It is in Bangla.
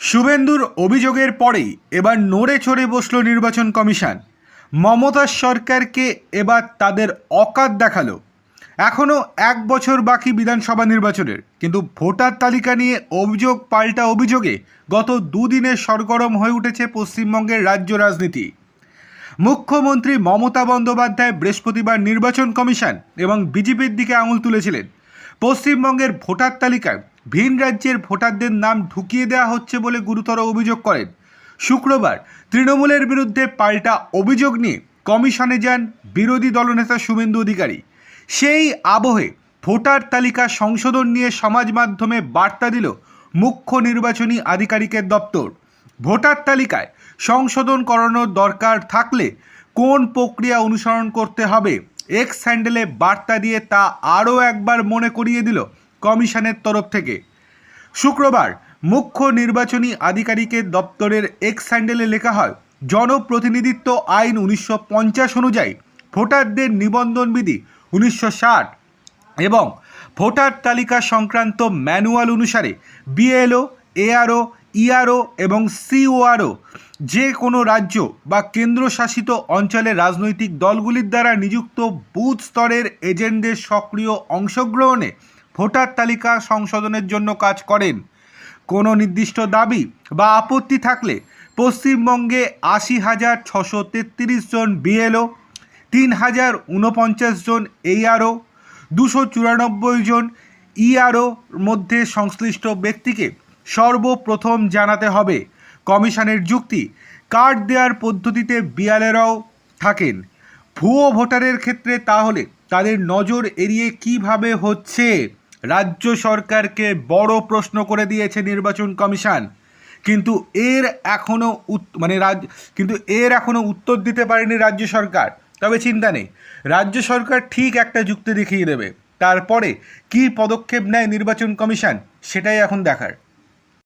শুভেন্দুর অভিযোগের পরেই এবার নড়ে চড়ে বসল নির্বাচন কমিশন। মমতা সরকারকে এবার তাদের অকাত দেখাল। এখনও এক বছর বাকি বিধানসভা নির্বাচনের, কিন্তু ভোটার তালিকা নিয়ে অভিযোগ, পাল্টা অভিযোগে গত দুদিনে সরগরম হয়ে উঠেছে পশ্চিমবঙ্গের রাজ্য রাজনীতি। মুখ্যমন্ত্রী মমতা বন্দ্যোপাধ্যায় বৃহস্পতিবার নির্বাচন কমিশন এবং বিজেপির দিকে আঙুল তুলেছিলেন। পশ্চিমবঙ্গের ভোটার তালিকায় ভিন রাজ্যের ভোটারদের নাম ঢুকিয়ে দেওয়া হচ্ছে বলে গুরুতর অভিযোগ করেন। শুক্রবার তৃণমূলের বিরুদ্ধে পাল্টা অভিযোগ নিয়ে কমিশনে যান বিরোধী দলনেতা শুভেন্দু অধিকারী। সেই আবহে ভোটার তালিকা সংশোধন নিয়ে সমাজ মাধ্যমে বার্তা দিল মুখ্য নির্বাচনী আধিকারিকের দপ্তর। ভোটার তালিকায় সংশোধন করানোর দরকার থাকলে কোন প্রক্রিয়া অনুসরণ করতে হবে, এক্স হ্যান্ডেলে বার্তা দিয়ে তা আরও একবার মনে করিয়ে দিল কমিশনের তরফ থেকে। শুক্রবার মুখ্য নির্বাচনী আধিকারিকের দপ্তরের এক্স হ্যান্ডেলে লেখা হয়, জনপ্রতিনিধিত্ব আইন উনিশশো পঞ্চাশ অনুযায়ী ভোটারদের নিবন্ধন বিধি উনিশশো এবং ভোটার তালিকা সংক্রান্ত ম্যানুয়াল অনুসারে বিএলও, এআরও, ইআরও এবং সিওআরও যে কোনো রাজ্য বা কেন্দ্রশাসিত অঞ্চলে রাজনৈতিক দলগুলির দ্বারা নিযুক্ত বুথ স্তরের এজেন্টদের সক্রিয় অংশগ্রহণে ভোটার তালিকা সংশোধনের জন্য কাজ করেন। কোনো নির্দিষ্ট দাবি বা আপত্তি থাকলে পশ্চিমবঙ্গে আশি হাজার ছশো তেত্রিশ জন বিএলও, তিন হাজার উনপঞ্চাশ জন এইআরও দুশো চুরানব্বই জন ইআরও মধ্যে সংশ্লিষ্ট ব্যক্তিকে সর্বপ্রথম জানাতে হবে। কমিশনের যুক্তি, কার্ড দেওয়ার পদ্ধতিতে বিয়ালেরাও থাকেন। ভুয়ো ভোটারের ক্ষেত্রে তাহলে তাদের নজর এড়িয়ে কীভাবে হচ্ছে? রাজ্য সরকারকে বড় প্রশ্ন করে দিয়েছে নির্বাচন কমিশন। কিন্তু এর এখনও মানে রাজ কিন্তু এর এখনও উত্তর দিতে পারেনি রাজ্য সরকার। তবে চিন্তা নেই, রাজ্য সরকার ঠিক একটা যুক্তি দেখিয়ে দেবে। তারপরে কি পদক্ষেপ নেয় নির্বাচন কমিশন, সেটাই এখন দেখার।